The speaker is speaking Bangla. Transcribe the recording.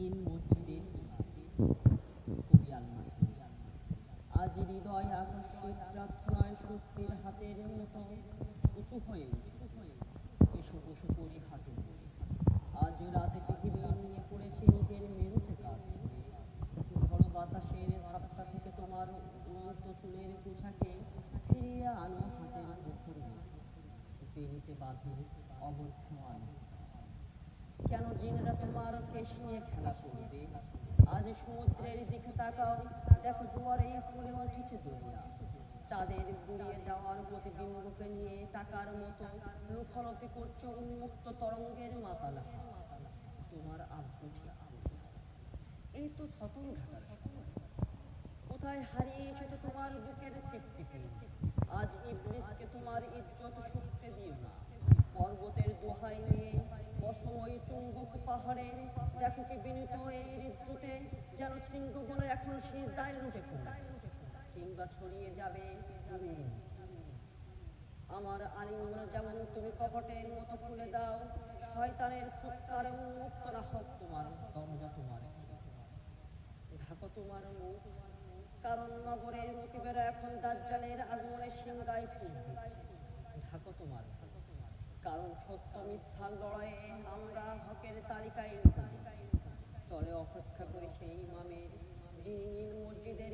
নীল মসজিদের আজ হৃদয় আকস্মিক প্রার্থনায় হাতের মতো উঁচু হয়ে এসো, বসে পড়ি হাতে আজ রাতে পৃথিবী নিয়ে পড়েছে নিজের মেরুতে ধরে। ঝড়ো বাতাসের ঝাপটা থেকে তোমার উড়ন্ত চুলের গোছাকে ফিরিয়ে আনো হাতের মধ্যে। বেনিতে বাঁধে অবদ্ধ আলো কেন জিনেরা নিয়ে খেলা করবে আজ সমুদ্রের দিকে তাকাও। দেখো জোয়ারে ফুলে উঠেছে দরিয়া চাঁদের গুড়িয়ে যাওয়ার প্রতিবিম্বকে নিয়ে টাকার মতো লুফলফি করছে উন্মুক্ত তরঙ্গের মাতালা তোমার আব্বুটি এই তো ছতন সময়। কোথায় হারিয়েছে তো দেখো বিনীত এই ইজ্জতে যেন শৃঙ্গগুলো এখন শেষ দায় লুটে কিংবা ছড়িয়ে যাবে আমার আলিঙ্গন যেমন তুমি কপটের মতো খুলে দাও, শয়তানের ফুৎকার উন্মুক্ত হোক তোমার দরজা তোমার। ঢাকো তোমার মুখ, কারণ নগরের রকিবেরা এখন দাজ্জালের আগমনে সিংগায় ফুল দিচ্ছে। ঢাকো তোমার কারণ সত্য মিথ্যা লড়াইয়ে অপেক্ষা করেছে ইমামের যিনি মসজিদের